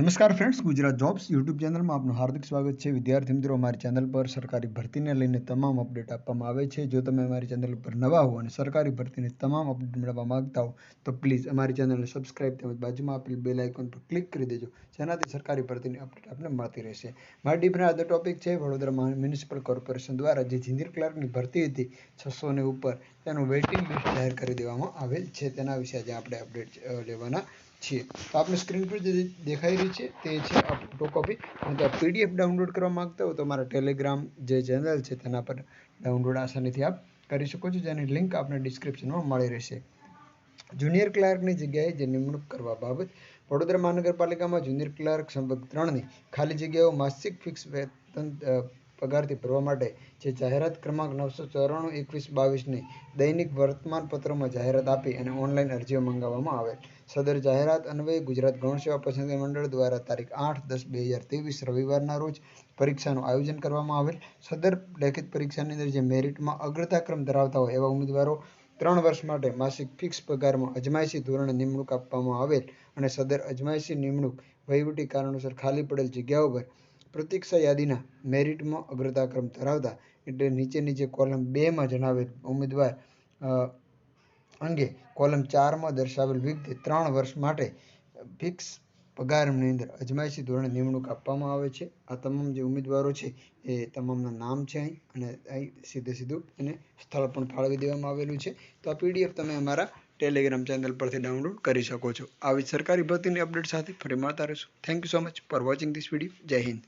નમસ્કાર friends Gujarat jobs YouTube ચેનલમાં આપનું હાર્દિક સ્વાગત છે. વિદ્યાર્થી મિત્રો, અમારી ચેનલ પર સરકારી ભરતીને લઈને તમામ અપડેટ આપવામાં આવે છે. જો તમે અમારી ચેનલ પર નવા હો અને સરકારી ભરતીની તમામ અપડેટ મેળવવા માંગતા હો, તો પ્લીઝ અમારી ચેનલને સબસ્ક્રાઇબ તેમજ બાજુમાં આપેલ બેલ આઇકોન પર ક્લિક કરી દેજો. જેનાથી સરકારી ભરતીની અપડેટ આપને મળતી રહેશે. મારી ડીપના આજનો ટોપિક છે વડોદરા મ્યુનિસિપલ કોર્પોરેશન દ્વારા જે જિંદીર ક્લાર્કની ભરતી હતી, છસો ને ઉપર તેનું વેઇટિંગ લિસ્ટ જાહેર કરી દેવામાં આવેલ છે. તેના વિશે આજે આપણે અપડેટ લેવાના છીએ. તો આપણે સ્ક્રીન પર જે દેખાઈ રહી છે તે છે ફોટોકોપી અને તો પીડીએફ ડાઉનલોડ કરવા માગતા હો તો મારા ટેલિગ્રામ જે ચેનલ છે તેના પર ડાઉનલોડ આસાનીથી આપ કરી શકો છો. જેની લિંક આપને ડિસ્ક્રિપ્શનમાં મળી રહેશે. જુનિયર ક્લાર્કની જગ્યાએ જે નિમણૂક કરવા બાબત, વડોદરા મહાનગરપાલિકામાં જુનિયર ક્લાર્ક સંભગ ત્રણની ખાલી જગ્યાઓ, માસિક ફિક્સ વેતન પગારથી ભરવા માટે, જે જાહેરાત ક્રમાંક નવસો ચોરાણું એકવીસ બાવીસની દૈનિક વર્તમાનપત્રોમાં જાહેરાત આપી અને ઓનલાઈન અરજીઓ મંગાવવામાં આવેલ સદર જાહેરાત અન્વયે ગુજરાત ગૌણ સેવા પસંદગી મંડળ દ્વારા તારીખ આઠ દસ બે હજાર ત્રેવીસ રવિવારના રોજ પરીક્ષાનું આયોજન કરવામાં આવેલ. સદર લેખિત પરીક્ષાની અંદર જે મેરિટમાં અગ્રતાક્રમ ધરાવતા હોય એવા ઉમેદવારો ત્રણ વર્ષ માટે માસિક ફિક્સ પગારમાં અજમાયશી ધોરણે નિમણૂક આપવામાં આવેલ અને સદર અજમાયશી નિમણૂક વહીવટી કારણોસર ખાલી પડેલ જગ્યાઓ પર પ્રતીક્ષા યાદીના મેરિટમાં અગ્રતાક્રમ ધરાવતા એટલે નીચે નીચે કોલમ બેમાં જણાવેલ ઉમેદવાર અંગે કોલમ ચારમાં દર્શાવેલ વિગતે ત્રણ વર્ષ માટે ફિક્સ પગારની અંદર અજમાયશી ધોરણે નિમણૂક આપવામાં આવે છે. આ તમામ જે ઉમેદવારો છે એ તમામના નામ છે અહીં અને અહીં સીધે સીધું એને સ્થળ પણ ફાળવી દેવામાં આવેલું છે. તો આ પીડીએફ તમે અમારા ટેલિગ્રામ ચેનલ પરથી ડાઉનલોડ કરી શકો છો. આવી સરકારી ભરતીની અપડેટ સાથે ફરી મળતા રહીશું. Thank you so much for watching this video જય હિન્દ